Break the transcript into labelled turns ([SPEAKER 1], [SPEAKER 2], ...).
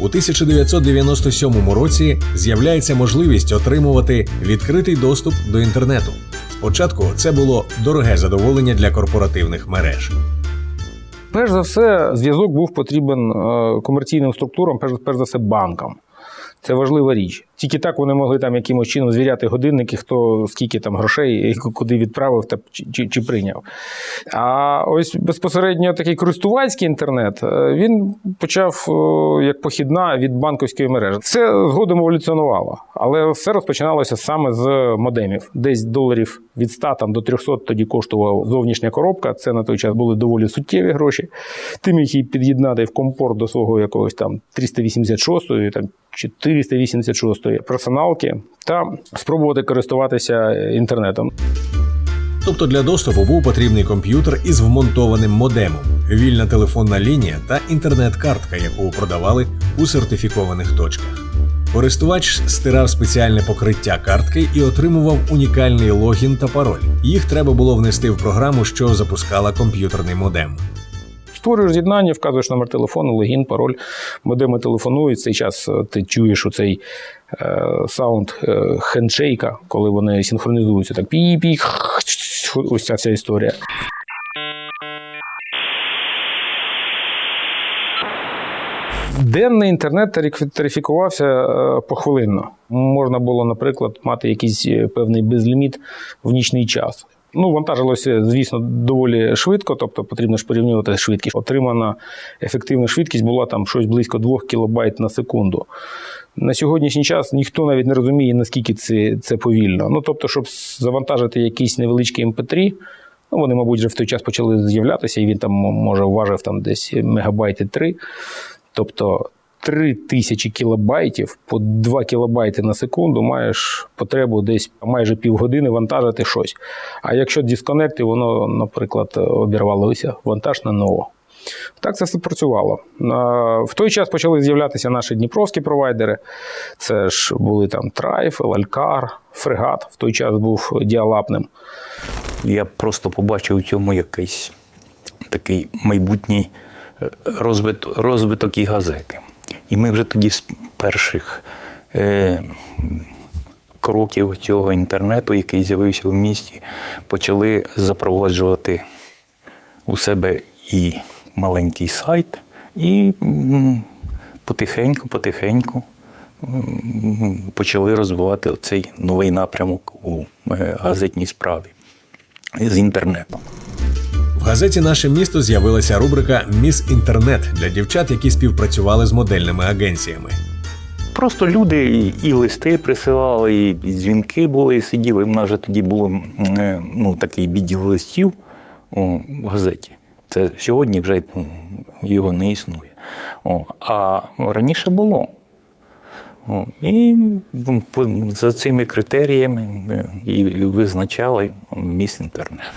[SPEAKER 1] У 1997 році з'являється можливість отримувати відкритий доступ до інтернету. Спочатку це було дороге задоволення для корпоративних мереж.
[SPEAKER 2] Перш за все, зв'язок був потрібен е, комерційним структурам, перш, перш за все, банкам. Це важлива річ. Тільки так вони могли там якимось чином звіряти годинники, хто скільки там грошей куди відправив та чи, чи, чи прийняв. А ось безпосередньо такий користувацький інтернет е, він почав е, як похідна від банковської мережі. Все згодом еволюціонувало, але все розпочиналося саме з модемів. Десь доларів від 100 там, до 300 тоді коштувала зовнішня коробка. Це на той час були доволі суттєві гроші. Ти міг її під'єднати в компорт до свого якогось там 386 там 486 персоналки та спробувати користуватися інтернетом.
[SPEAKER 1] Тобто для доступу був потрібний комп'ютер із вмонтованим модемом, вільна телефонна лінія та інтернет-картка, яку продавали у сертифікованих точках. Користувач стирав спеціальне покриття картки і отримував унікальний логін та пароль. Їх треба було внести в програму, що запускала комп'ютерний модем.
[SPEAKER 2] Створюєш з'єднання, вказуєш номер телефону, логін, пароль, модеми телефонують. Цей час е, ти чуєш оцей е, саунд е, хендшейка, коли вони синхронізуються. Так пі-пі, ось ця вся історія. Денний інтернет тарифікувався похвилинно. Можна було, наприклад, мати якийсь певний безліміт в нічний час. Ну, вантажилося, звісно, доволі швидко, тобто потрібно ж порівнювати швидкість. Отримана ефективна швидкість була там щось близько 2 кБ на секунду. На сьогоднішній час ніхто навіть не розуміє, наскільки це, це повільно. Ну, тобто, щоб завантажити якийсь невеличкий MP3, ну, вони, мабуть, вже в той час почали з'являтися, і він там, може, важив там десь мегабайти 3. Тобто 3000 кілобайтів по 2 кілобайти на секунду маєш потребу десь майже півгодини вантажити щось. А якщо дисконект, і воно, наприклад, обірвалося, вантаж на ново. Так це все працювало. В той час почали з'являтися наші дніпровські провайдери. Це ж були там Трайф, Лалькар, Фрегат. В той час був діалапним.
[SPEAKER 3] Я просто побачив у цьому якийсь такий майбутній е, розвиток і газети. І ми вже тоді з перших е, кроків цього інтернету, який з'явився в місті, почали запроваджувати у себе і маленький сайт, і потихеньку-потихеньку почали розвивати цей новий напрямок у е, газетній справі з інтернетом.
[SPEAKER 1] Газеті Наше місто з'явилася рубрика Міс Інтернет для дівчат, які співпрацювали з модельними агенціями.
[SPEAKER 3] Просто люди і, листи присилали, і, дзвінки були, і сиділи. У нас вже тоді було е, ну, такий відділ листів в газеті. Це сьогодні вже його не існує. О, а раніше було. О, і за цими критеріями е, і визначали міст інтернет.